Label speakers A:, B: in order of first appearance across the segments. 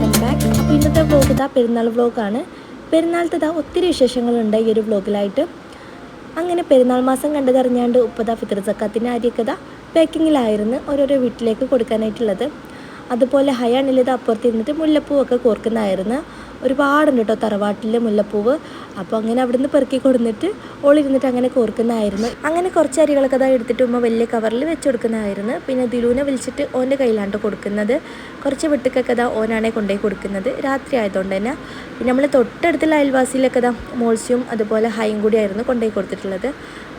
A: Vlog ഇതാ പെരുന്നാൾ വ്ലോഗാണ് പെരുന്നാളത്തെ ഇതാ ഒത്തിരി വിശേഷങ്ങളുണ്ട് ഈ ഒരു വ്ലോഗിലായിട്ട് അങ്ങനെ പെരുന്നാൾ മാസം കണ്ടതറിഞ്ഞാണ്ട് ഉപ്പത ഫിത്തർ സക്കാത്തിന്റെ അരിയൊക്കെ ഇതാ പാക്കിങ്ങിലായിരുന്നു ഓരോരോ വീട്ടിലേക്ക് കൊടുക്കാനായിട്ടുള്ളത്. അതുപോലെ ഹയാണിലിത് അപ്പുറത്ത് ഇരുന്നിട്ട് മുല്ലപ്പൂവൊക്കെ കോർക്കുന്നതായിരുന്നു. ഒരുപാടുണ്ട് കേട്ടോ തറവാട്ടിൽ മുല്ലപ്പൂവ്. അപ്പോൾ അങ്ങനെ അവിടുന്ന് പെറുക്കി കൊടുത്തിട്ട് ഓളിരുന്നിട്ട് അങ്ങനെ കോർക്കുന്നതായിരുന്നു. അങ്ങനെ കുറച്ച് അരികളൊക്കെ അതാ എടുത്തിട്ട് ഉമ്മ വലിയ കവറിൽ വെച്ച് കൊടുക്കുന്നതായിരുന്നു. പിന്നെ ദിലൂനെ വിളിച്ചിട്ട് ഓന്റെ കയ്യിലാണ് കൊടുക്കുന്നത്. കുറച്ച് വെട്ടുക്കൊക്കെ അതാ ഓനാണേ കൊണ്ടുപോയി കൊടുക്കുന്നത്. രാത്രി ആയതുകൊണ്ട് തന്നെ. പിന്നെ നമ്മൾ തൊട്ടടുത്തുള്ള അയൽവാസിയിലൊക്കെ അതാ മോൾസ്യം അതുപോലെ ഹൈയും കൂടി ആയിരുന്നു കൊണ്ടുപോയി കൊടുത്തിട്ടുള്ളത്.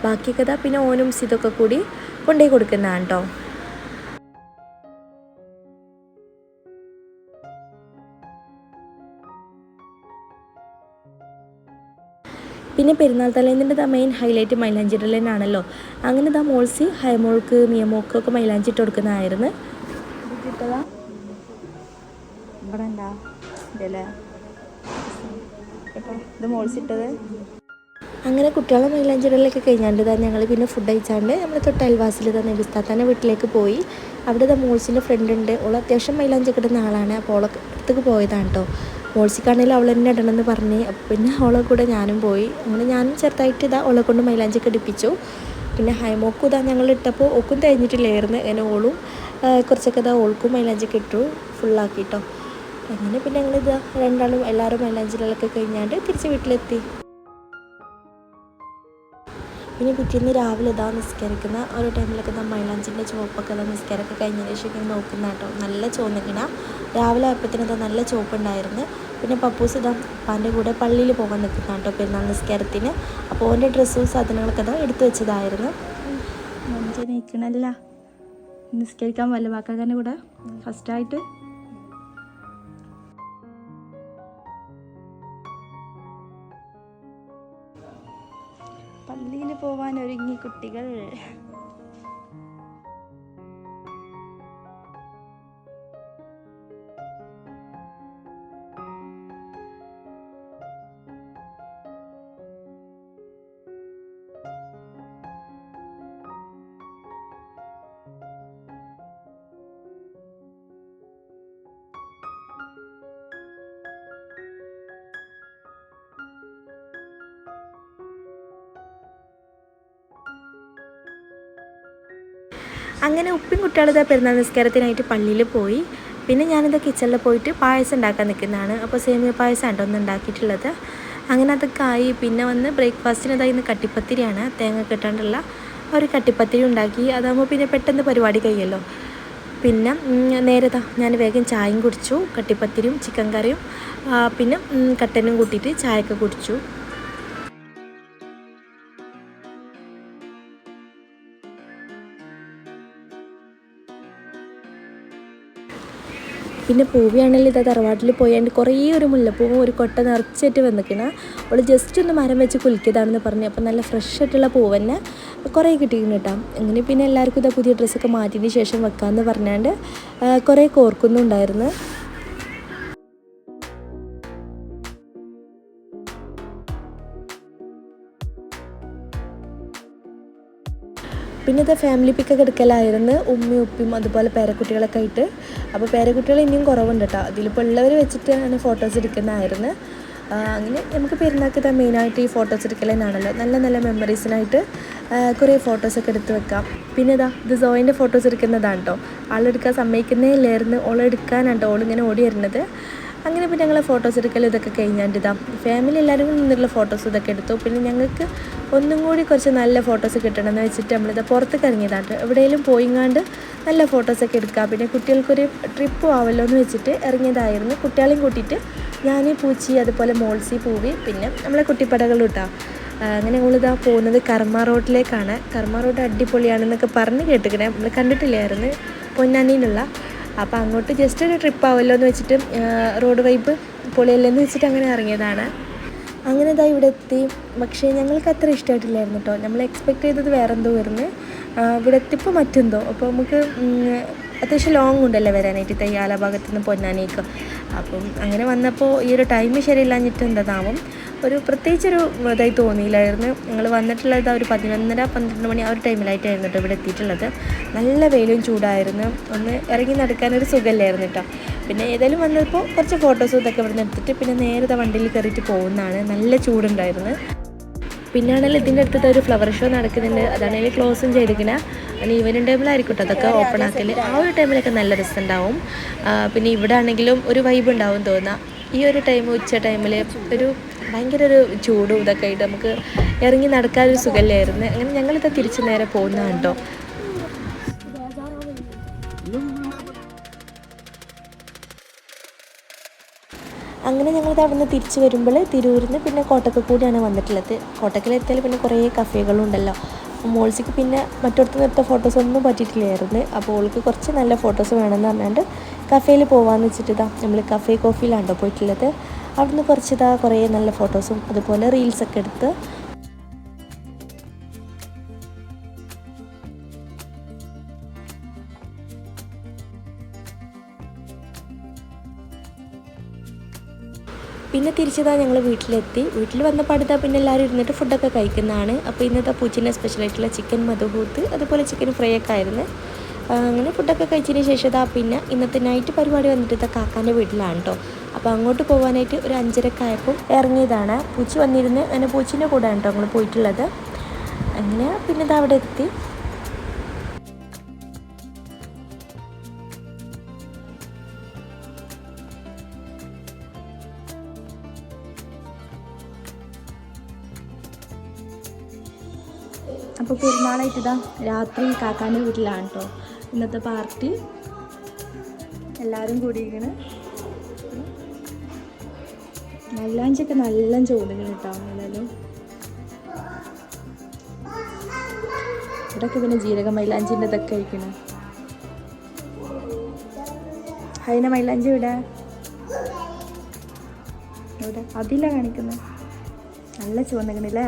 A: ബാക്കിയൊക്കെ അതാ പിന്നെ ഓനും സിതൊക്കെ കൂടി കൊണ്ടുപോയി കൊടുക്കുന്നതാണ് കേട്ടോ പിന്നെ പെരുന്നാൾ തലേന്നിന്റെ ദാ മെയിൻ ഹൈലൈറ്റ് മൈലാഞ്ചി ഇടലനാണല്ലോ അങ്ങനെ ദാ മോൾസി ഹൈമോൾക്ക് മിയമോൾക്ക് ഒക്കെ മൈലാഞ്ചി ഇട്ട് കൊടുക്കുന്നതായിരുന്നു.
B: കിട്ടതാ ഇവിടെ ഉണ്ടാ ഇതല്ലേ? കേട്ടോ ഇത് മോൾസിട്ടത്?
A: അങ്ങനെ കുട്ടികളെ മൈലാഞ്ചിടലൊക്കെ കഴിഞ്ഞാണ്ട് തന്നെ ഞങ്ങൾ പിന്നെ ഫുഡ് കഴിച്ചാണ്ട് നമ്മൾ തൊട്ട് അയൽവാസിൽ തന്നെ വിസ്താത്താന്റെ വീട്ടിലേക്ക് പോയി. അവിടെ ദാ മോൾസിന്റെ ഫ്രണ്ട് ഉണ്ട്. ഓൾ അത്യാവശ്യം മൈലാഞ്ചി കിട്ടുന്ന ആളാണ്. അപ്പോൾ ഓളൊക്കെ അടുത്തേക്ക് പോയതാണ് കേട്ടോ മോൾസിക്കാണെങ്കിൽ അവൾ തന്നെ ഇടണമെന്ന് പറഞ്ഞ്. പിന്നെ അവളെ കൂടെ ഞാനും പോയി. അങ്ങനെ ഞാനും ചെറുതായിട്ട് ഇതാ അവളെ കൊണ്ട് മൈലാഞ്ചി കടിപ്പിച്ചു പിന്നെ ഹൈമോക്കും ഇതാ ഞങ്ങൾ ഇട്ടപ്പോൾ ഒക്കും തേഞ്ഞിട്ടില്ലായിരുന്നു അങ്ങനെ ഓളും കുറച്ചൊക്കെ ഇതാ ഓൾക്കും മൈലാഞ്ചൊക്കെ ഇട്ടു. ഫുള്ളാക്കിട്ടോ. അങ്ങനെ പിന്നെ ഞങ്ങളിതാ രണ്ടാളും എല്ലാവരും മൈലാഞ്ചിലൊക്കെ കഴിഞ്ഞാണ്ട് തിരിച്ച് വീട്ടിലെത്തി. പിന്നെ പിറ്റേന്ന് രാവിലെ ഇതാ നിസ്കരിക്കുന്ന ഒരു ടൈമിലൊക്കെ ഇതാ മൈലാഞ്ചിന്റെ ചുവപ്പൊക്കെ ഇതാ നിസ്കാരമൊക്കെ കഴിഞ്ഞതിന് ശേഷം ഇങ്ങനെ നോക്കുന്ന കേട്ടോ. നല്ല ചുവന്നിക്കണ രാവിലെ ആയപ്പോഴത്തേന് ഇതാ നല്ല ചുവപ്പുണ്ടായിരുന്നു. പിന്നെ പപ്പൂസ് ഇതാ പാന്റെ കൂടെ പള്ളിയിൽ പോകാൻ നിൽക്കുന്ന കേട്ടോ പെരുന്നാൾ നിസ്കാരത്തിന്. അപ്പോൾ ഓന്റെ ഡ്രസ്സും സാധനങ്ങളൊക്കെ ഇതാ എടുത്തു വെച്ചതായിരുന്നു.
B: മഞ്ച നീക്കണല്ല. നിസ്കരിക്കാൻ വല്ല വാക്കാക്കാന്റെ കൂടെ? ഫസ്റ്റായിട്ട് പോവാൻ ഒരുങ്ങി കുട്ടികൾ.
A: അങ്ങനെ ഉപ്പിൻ കുട്ടികളിതാ പെരുന്നാൾ നിസ്കാരത്തിനായിട്ട് പള്ളിയിൽ പോയി. പിന്നെ ഞാനിതാ കിച്ചണിൽ പോയിട്ട് പായസം ഉണ്ടാക്കാൻ നിൽക്കുന്നതാണ്. അപ്പോൾ സേമിയ പായസം ആണ് ഒന്ന് ഉണ്ടാക്കിയിട്ടുള്ളത്. അങ്ങനെ അതൊക്കെ ആയി. പിന്നെ വന്ന് ബ്രേക്ക്ഫാസ്റ്റിന് അതായത് ഇന്ന് കട്ടിപ്പത്തിരിയാണ്. തേങ്ങ കിട്ടാണ്ടുള്ള ഒരു കട്ടിപ്പത്തിരി ഉണ്ടാക്കി. അതാകുമ്പോൾ പിന്നെ പെട്ടെന്ന് പരിപാടി കഴിയല്ലോ. പിന്നെ നേരതാ ഞാൻ വേഗം ചായയും കുടിച്ചു. കട്ടിപ്പത്തിരിയും ചിക്കൻ കറിയും പിന്നെ കട്ടനും കൂട്ടിയിട്ട് ചായയൊക്കെ കുടിച്ചു. പിന്നെ പൂവിയാണെങ്കിൽ ഇതാ തറവാട്ടിൽ പോയാണ്ട് കുറേ ഒരു മുല്ലപ്പൂവും ഒരു കൊട്ട നിറച്ചിട്ട് വന്നിക്കണ. അവൾ ജസ്റ്റ് ഒന്ന് മരം വെച്ച് കുലിക്കിയതാണെന്ന് പറഞ്ഞു. അപ്പോൾ നല്ല ഫ്രഷ് ആയിട്ടുള്ള പൂവ് തന്നെ കുറേ കിട്ടിയിരുന്നു കേട്ടോ. അങ്ങനെ പിന്നെ എല്ലാവർക്കും ഇതാ പുതിയ ഡ്രസ്സൊക്കെ മാറ്റിയതിന് ശേഷം വെക്കാമെന്ന് പറഞ്ഞാണ്ട് കുറേ കോർക്കുന്നുണ്ടായിരുന്നു. പിന്നെ ഇത് ഫാമിലി പിക്കൊക്കെ എടുക്കലായിരുന്നു. ഉമ്മയും ഉപ്പയും അതുപോലെ പേരക്കുട്ടികളൊക്കെ ആയിട്ട്. അപ്പോൾ പേരക്കുട്ടികൾ ഇനിയും കുറവുണ്ട് കേട്ടോ അതിലിപ്പോൾ ഉള്ളവർ വെച്ചിട്ട് ഫോട്ടോസ് എടുക്കുന്നതായിരുന്നു. അങ്ങനെ നമുക്ക് പെരുന്നാൾക്ക് ഇതാ മെയിനായിട്ട് ഈ ഫോട്ടോസ് എടുക്കൽ തന്നെയാണല്ലോ നല്ല നല്ല മെമ്മറീസിനായിട്ട് കുറേ ഫോട്ടോസൊക്കെ എടുത്ത് വെക്കാം. പിന്നെ ഇതാ ഇത് സോയിന്റെ ഫോട്ടോസ് എടുക്കുന്നതാണ് കേട്ടോ ആളെടുക്കാൻ സമ്മതിക്കുന്നേ ഇല്ലായിരുന്നു. ഓളെടുക്കാനാണ് കേട്ടോ ഓളിങ്ങനെ ഓടി വരുന്നത്. അങ്ങനെ പിന്നെ ഞങ്ങൾ ഫോട്ടോസ് എടുക്കൽ ഇതൊക്കെ കഴിഞ്ഞാണ്ട് ഇതാ. ഫാമിലി എല്ലാവരും നിന്നിട്ടുള്ള ഫോട്ടോസ് ഇതൊക്കെ എടുത്തു. പിന്നെ ഞങ്ങൾക്ക് ഒന്നും കൂടി കുറച്ച് നല്ല ഫോട്ടോസ് കിട്ടണം എന്ന് വെച്ചിട്ട് നമ്മളിത് പുറത്തേക്ക് ഇറങ്ങിയതാണ്. എവിടെയെങ്കിലും പോയിങ്ങാണ്ട് നല്ല ഫോട്ടോസൊക്കെ എടുക്കാം. പിന്നെ കുട്ടികൾക്കൊരു ട്രിപ്പ് ആവല്ലോ എന്ന് വെച്ചിട്ട് ഇറങ്ങിയതായിരുന്നു. കുട്ടികളെയും കൂട്ടിയിട്ട് ഞാൻ പൂച്ചി അതുപോലെ മോൾസി പൂവി പിന്നെ നമ്മളെ കുട്ടിപ്പടകളും ഇട്ടാ. അങ്ങനെ ഞങ്ങളിതാ പോകുന്നത് കർമ്മ റോഡിലേക്കാണ്. കർമ്മ റോഡ് അടിപൊളിയാണെന്നൊക്കെ പറഞ്ഞ് കേട്ടിക്കണേ നമ്മൾ കണ്ടിട്ടില്ലായിരുന്നു. പൊന്നാനിയിലുള്ള അപ്പോൾ അങ്ങോട്ട് ജസ്റ്റ് ഒരു ട്രിപ്പ് ആവുമല്ലോ എന്ന് വെച്ചിട്ട് റോഡ് വൈബ് പൊളിയല്ലെന്ന് വെച്ചിട്ട് അങ്ങനെ ഇറങ്ങിയതാണ്. അങ്ങനെ ഇതാ ഇവിടെ എത്തി. പക്ഷേ ഞങ്ങൾക്ക് അത്ര ഇഷ്ടമായിട്ടില്ലായിരുന്നു കേട്ടോ നമ്മൾ എക്സ്പെക്ട് ചെയ്തത് വേറെ എന്തോ വരുന്നു ഇവിടെ എത്തിപ്പോൾ മറ്റെന്തോ. അപ്പോൾ നമുക്ക് അത്യാവശ്യം ലോങ് ഉണ്ടല്ലോ വരാനായിട്ട് തയ്യാല ഭാഗത്ത് നിന്ന് പൊന്നാനേക്ക് അപ്പം അങ്ങനെ വന്നപ്പോൾ ഈ ഒരു ടൈം ശരിയില്ലാഞ്ഞിട്ട് എന്താതാവും ഒരു പ്രത്യേകിച്ചൊരു ഇതായി തോന്നിയില്ലായിരുന്നു. ഞങ്ങൾ വന്നിട്ടുള്ളത് ഒരു പതിനൊന്നര പന്ത്രണ്ട് മണി ആ ഒരു ടൈമിലായിട്ടായിരുന്നു കേട്ടോ ഇവിടെ എത്തിയിട്ടുള്ളത്. നല്ല വെയിലും ചൂടായിരുന്നു. ഒന്ന് ഇറങ്ങി നടക്കാനൊരു സുഖമില്ലായിരുന്നു കേട്ടോ. പിന്നെ ഏതായാലും വന്നപ്പോൾ കുറച്ച് ഫോട്ടോസും ഇതൊക്കെ ഇവിടെ നിന്ന് എടുത്തിട്ട് പിന്നെ നേരത്തെ വണ്ടിയിൽ കയറിയിട്ട് പോകുന്നതാണ്. നല്ല ചൂടുണ്ടായിരുന്നു. പിന്നാണെങ്കിൽ ഇതിന്റെ അടുത്തത് ഒരു ഫ്ലവർ ഷോ നടക്കുന്നുണ്ട്. അതാണെങ്കിൽ ക്ലോസും ചെയ്തിരിക്കണ. അങ്ങനെ ഈവനിങ് ടൈമിലായിരിക്കും കേട്ടോ അതൊക്കെ ഓപ്പൺ ആക്കൽ ആ ഒരു ടൈമിലൊക്കെ നല്ല രസമുണ്ടാവും ഉണ്ടാവും. പിന്നെ ഇവിടെ ആണെങ്കിലും ഒരു വൈബ് ഉണ്ടാവും തോന്നാം ഈ ഒരു ടൈം ഉച്ച ടൈമിൽ ഒരു ഭയങ്കര ഒരു ചൂടും ഇതൊക്കെ ആയിട്ട് നമുക്ക് ഇറങ്ങി നടക്കാൻ ഒരു സുഖമില്ലായിരുന്നു. അങ്ങനെ ഞങ്ങളിത് തിരിച്ച് നേരെ പോകുന്നതാണ് കേട്ടോ അങ്ങനെ ഞങ്ങളിത് അവിടെ നിന്ന് തിരിച്ച് വരുമ്പോൾ തിരൂരിൽ നിന്ന് പിന്നെ കോട്ടക്കൽ കൂടിയാണ് വന്നിട്ടുള്ളത്. കോട്ടക്കലെത്തിയാൽ പിന്നെ കുറേ കഫേകളും ഉണ്ടല്ലോ. മോൾസിക്ക് പിന്നെ മറ്റിടത്ത് നിർത്ത ഫോട്ടോസ് ഒന്നും പറ്റിയിട്ടില്ലായിരുന്നു. അപ്പോൾ ഓൾക്ക് കുറച്ച് നല്ല ഫോട്ടോസ് വേണമെന്ന് പറഞ്ഞാണ്ട് കഫേയിൽ പോകാമെന്ന് വെച്ചിട്ട് ഇതാ നമ്മൾ കഫേ കോഫിയിലാണ്ടോ പോയിട്ടുള്ളത്. അവിടുന്ന് കുറച്ച് ഇതാ കുറേ നല്ല ഫോട്ടോസും അതുപോലെ റീൽസൊക്കെ എടുത്ത്. പിന്നെ തിരിച്ചതാ ഞങ്ങൾ വീട്ടിലെത്തി. വീട്ടിൽ വന്നപ്പോൾ പാടുതാ പിന്നെ എല്ലാവരും ഇരുന്നിട്ട് ഫുഡൊക്കെ കഴിക്കുന്നതാണ്. അപ്പോൾ ഇന്നത്തെ പൂച്ചിന്റെ സ്പെഷ്യലായിട്ടുള്ള ചിക്കൻ മധുഹൂത്ത് അതുപോലെ ചിക്കൻ ഫ്രൈ ഒക്കെ ആയിരുന്നു. അങ്ങനെ ഫുഡൊക്കെ കഴിച്ചതിന് ശേഷം ഇതാ പിന്നെ ഇന്നത്തെ നൈറ്റ് പരിപാടി വന്നിട്ട് ഇതാ കാക്കാന്റെ വീട്ടിലാണ് കേട്ടോ അപ്പോൾ അങ്ങോട്ട് പോകാനായിട്ട് ഒരു അഞ്ചരക്കായപ്പോൾ ഇറങ്ങിയതാണ്. പൂച്ച വന്നിരുന്ന് അങ്ങനെ പൂച്ചിന്റെ കൂടെയാണ് കേട്ടോ ഞങ്ങൾ പോയിട്ടുള്ളത്. അങ്ങനെ പിന്നെ ഇത് അവിടെ എത്തി.
B: അപ്പോൾ പെരുന്നാളായിട്ട് ഇതാ രാത്രി കാക്കാന്റെ വീട്ടിലാണ് കേട്ടോ. ഇന്നത്തെ പാർട്ടി. എല്ലാവരും കൂടിയിരിക്കണ് മൈലാഞ്ചൊക്കെ നല്ല ചോദ്യങ്ങൾ കേട്ടോ എന്നാലും ഇവിടെയൊക്കെ പിന്നെ ജീരക മൈലാഞ്ചിന്റെ ഇതൊക്കെ കഴിക്കണം ഹൈന മൈലാഞ്ചി ഇവിടെ ഇവിടെ അതില്ല കാണിക്കുന്നത് നല്ല ചുവന്നിക്കണില്ലേ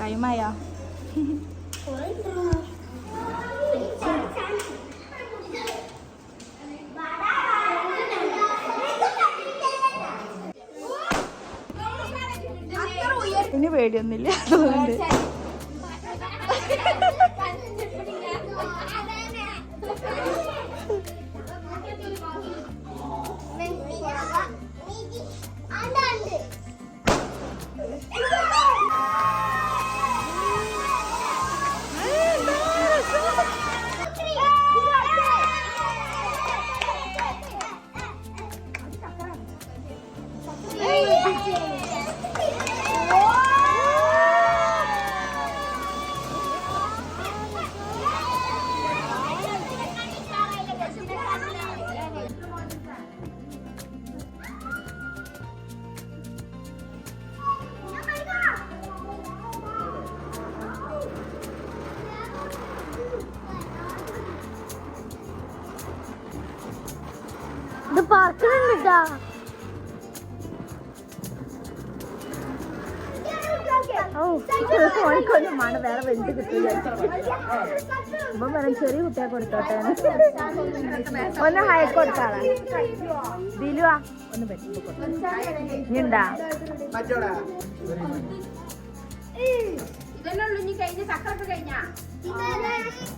B: ടൈമായാ ഇനി പേടിയൊന്നുമില്ല. അതുകൊണ്ട്.
C: പറക്കുന്നുണ്ടാ ഓ ഓണിക്കൊന്നും മണ വേറെ വലുത് കിട്ടില്ല അപ്പൊ പറയാം ചെറിയ കുട്ടിയെ കൊടുത്തോട്ടെ ഒന്ന് ഹൈ കൊടുത്താളാ. ദിലുവാ ഒന്ന് പറ്റുമ്പോ ഇനിണ്ടാ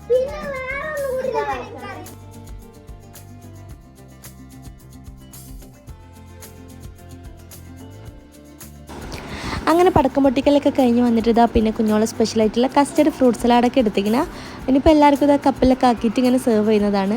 D: പിന്നെ വേറെ
A: അങ്ങനെ പടക്കം പൊട്ടിക്കലൊക്കെ കഴിഞ്ഞ് വന്നിട്ട് ഇതാ പിന്നെ കുഞ്ഞോളെ സ്പെഷ്യലായിട്ടുള്ള കസ്റ്റർഡ് ഫ്രൂട്ട് സലാഡൊക്കെ എടുത്തിങ്ങനെ ഇനിയിപ്പോൾ എല്ലാവർക്കും ഇതാ കപ്പിലൊക്കെ ആക്കിയിട്ട് ഇങ്ങനെ സെർവ് ചെയ്യുന്നതാണ്.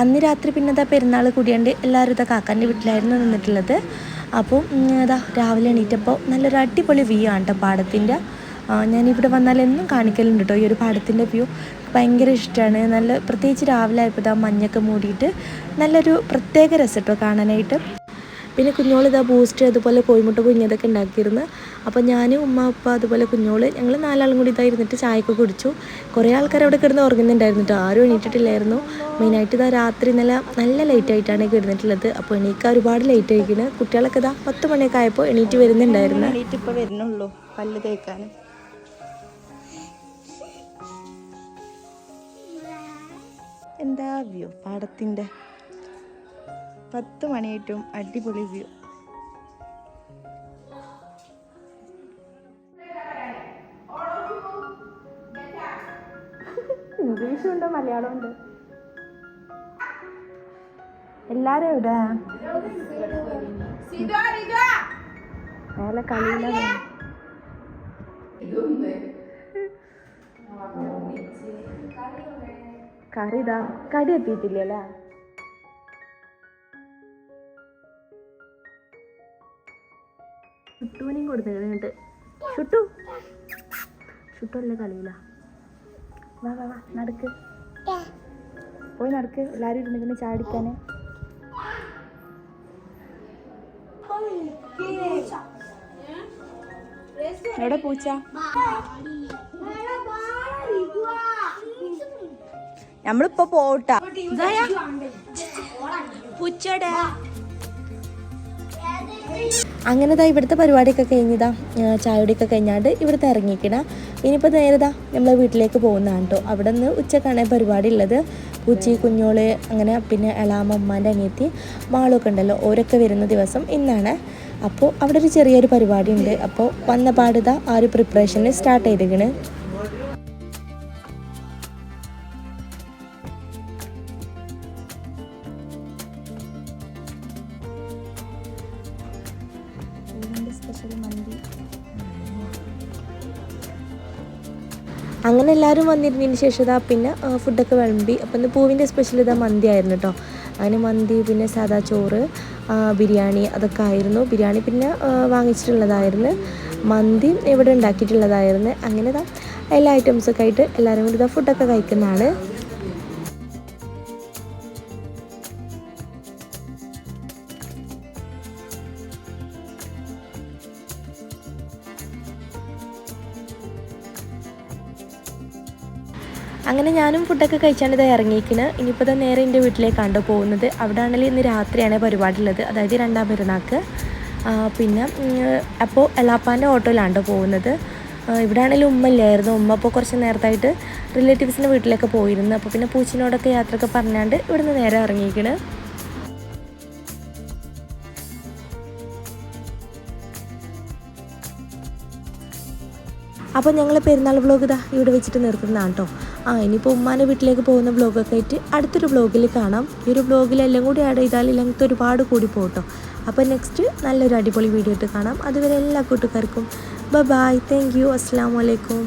A: അന്ന് രാത്രി പിന്നെ ഇതാ പെരുന്നാൾ കൂടിയാണ്ട് എല്ലാവരും ഇതാ കാക്കാന്റെ വീട്ടിലായിരുന്നു നിന്നിട്ടുള്ളത്. അപ്പോൾ അതാ രാവിലെ എണീറ്റപ്പോൾ നല്ലൊരു അടിപൊളി വ്യൂ ആണ് കേട്ടോ പാടത്തിന്റെ ഞാനിവിടെ വന്നാൽ എന്നും കാണിക്കലുണ്ട് കേട്ടോ ഈ ഒരു പാടത്തിന്റെ വ്യൂ ഭയങ്കര ഇഷ്ടമാണ് നല്ല പ്രത്യേകിച്ച് രാവിലെ ആയപ്പോൾ ഇതാ മഞ്ഞൊക്കെ മൂടിയിട്ട് നല്ലൊരു പ്രത്യേക രസം കേട്ടോ കാണാനായിട്ട്. പിന്നെ കുഞ്ഞോൾ ഇതാ ബൂസ്റ്റ് അതുപോലെ കോഴിമുട്ട പുഞ്ഞതൊക്കെ ഉണ്ടാക്കിയിരുന്നു. അപ്പോൾ ഞാൻ ഉമ്മ ഉപ്പ അതുപോലെ കുഞ്ഞോൾ ഞങ്ങൾ നാലാളും കൂടി ഇതാ ഇരുന്നിട്ട് ചായയൊക്കെ കുടിച്ചു. കുറേ ആൾക്കാർ അവിടെ കിടന്ന് ഉറങ്ങുന്നുണ്ടായിരുന്നു കേട്ടോ ആരും എണീറ്റിട്ടില്ലായിരുന്നു. മെയിനായിട്ട് ഇതാ രാത്രി ഇന്നലെ നല്ല ലൈറ്റായിട്ടാണ് കിടന്നിട്ടുള്ളത്. അപ്പോൾ എണീക്കാൻ ഒരുപാട് ലേറ്റ് ആയിരിക്കുന്നത് കുട്ടികളൊക്കെ ഇതാ പത്ത് മണിയൊക്കെ ആയപ്പോൾ എണീറ്റ് വരുന്നുണ്ടായിരുന്നു.
C: എണീറ്റ് എന്താ വ്യൂ? പാടത്തിന്റെ പത്ത് മണിയായിട്ടും അടിപൊളി വ്യൂ. ഇംഗ്ലീഷും ഉണ്ട് മലയാളം ഉണ്ട് എല്ലാരും എവിടെ? മേലെ കളിയില കറി ഇതാ കടി എത്തിയിട്ടില്ലല്ലേ
A: ചുട്ടുവിനെയും കൊടുത്തിട്ടുണ്ട് ഷുട്ടു ചുട്ടല്ലേ കളിയില്ല
C: വാ വാ വാ നടക്ക്. പോയി നടക്ക്. എല്ലാവരും ഇരുന്നിങ്ങനെ ചാടിക്കാന്. എവിടെ പൂച്ച? നമ്മളിപ്പോ പോട്ടാ പൂച്ചയുടെ.
A: അങ്ങനെ ദാ ഇവിടുത്തെ പരിപാടിയൊക്കെ കഴിഞ്ഞതാ ചായയുടെയൊക്കെ കഴിഞ്ഞാണ്ട് ഇവിടുത്തെ ഇറങ്ങിക്കണ ഇനിയിപ്പോൾ നേരതാ നമ്മളെ വീട്ടിലേക്ക് പോകുന്നതാണ് കേട്ടോ അവിടെ നിന്ന് ഉച്ചക്കാണ് പരിപാടി ഉള്ളത്. പൂച്ചി കുഞ്ഞോൾ അങ്ങനെ പിന്നെ എളാമ ഉമ്മാന്റെ അനിയത്തി മാളൊക്കെ ഉണ്ടല്ലോ ഓരൊക്കെ വരുന്ന ദിവസം ഇന്നാണ്. അപ്പോൾ അവിടെ ഒരു ചെറിയൊരു പരിപാടി ഉണ്ട്. അപ്പോൾ വന്ന പാടുത ആ ഒരു പ്രിപ്പറേഷന് സ്റ്റാർട്ട് ചെയ്തിരിക്കണ് അങ്ങനെ എല്ലാവരും വന്നിരുന്നതിന് ശേഷം ഇതാ പിന്നെ ഫുഡൊക്കെ വിളമ്പി. അപ്പം ഇന്ന് പൂവിന്റെ സ്പെഷ്യൽ ഇതാ മന്തി ആയിരുന്നു കേട്ടോ അങ്ങനെ മന്തി പിന്നെ സാദാ ചോറ് ബിരിയാണി അതൊക്കെ ആയിരുന്നു. ബിരിയാണി പിന്നെ വാങ്ങിച്ചിട്ടുള്ളതായിരുന്നു. മന്തി ഇവിടെ ഉണ്ടാക്കിയിട്ടുള്ളതായിരുന്നു. അങ്ങനെ ഇതാ എല്ലാ ഐറ്റംസൊക്കെ ആയിട്ട് എല്ലാവരും കൂടി ഇതാ ഫുഡൊക്കെ കഴിക്കുന്നതാണ്. അങ്ങനെ ഞാനും ഫുഡൊക്കെ കഴിച്ചാണ് ഇത് ഇറങ്ങിയിരിക്കുന്നത് ഇനിയിപ്പോൾ ഇത് നേരെ എന്റെ വീട്ടിലേക്കാണ് പോകുന്നത്. അവിടെ ആണെങ്കിൽ ഇന്ന് രാത്രിയാണ് പരിപാടിയുള്ളത്. അതായത് രണ്ടാം പെരുന്നാൾക്ക്. പിന്നെ അപ്പോൾ എളാപ്പാന്റെ ഓട്ടോയിലാണ് ട്ടോ പോകുന്നത്. ഇവിടെ ആണെങ്കിലും ഉമ്മ ഇല്ലായിരുന്നു. ഉമ്മ അപ്പോൾ കുറച്ച് നേരത്തായിട്ട് റിലേറ്റീവ്സിന്റെ വീട്ടിലൊക്കെ പോയിരുന്നു. അപ്പോൾ പിന്നെ പൂച്ചിനോടൊക്കെ യാത്രയൊക്കെ പറഞ്ഞാണ്ട് ഇവിടുന്ന് നേരെ ഇറങ്ങിയിരിക്കണ്. അപ്പോൾ ഞങ്ങൾ പെരുന്നാൾ വ്ളോഗ് ഇതാ ഇവിടെ വെച്ചിട്ട് നിർത്തുന്നതാണ് കേട്ടോ ആ ഇനിയിപ്പോൾ ഉമ്മാന്റെ വീട്ടിലേക്ക് പോകുന്ന വ്ളോഗൊക്കെ ആയിട്ട് അടുത്തൊരു ബ്ലോഗിൽ കാണാം. ഈ ഒരു ബ്ലോഗിൽ എല്ലാം കൂടി ആഡ് ചെയ്താൽ ലെങ്ത് ഒരുപാട് കൂടി പോട്ടോ അപ്പോൾ നെക്സ്റ്റ് നല്ലൊരു അടിപൊളി വീഡിയോ ഇട്ട് കാണാം. അതുവരെ എല്ലാ കൂട്ടുകാർക്കും ബ ബായ് താങ്ക് യു അസ്സാം വലൈക്കും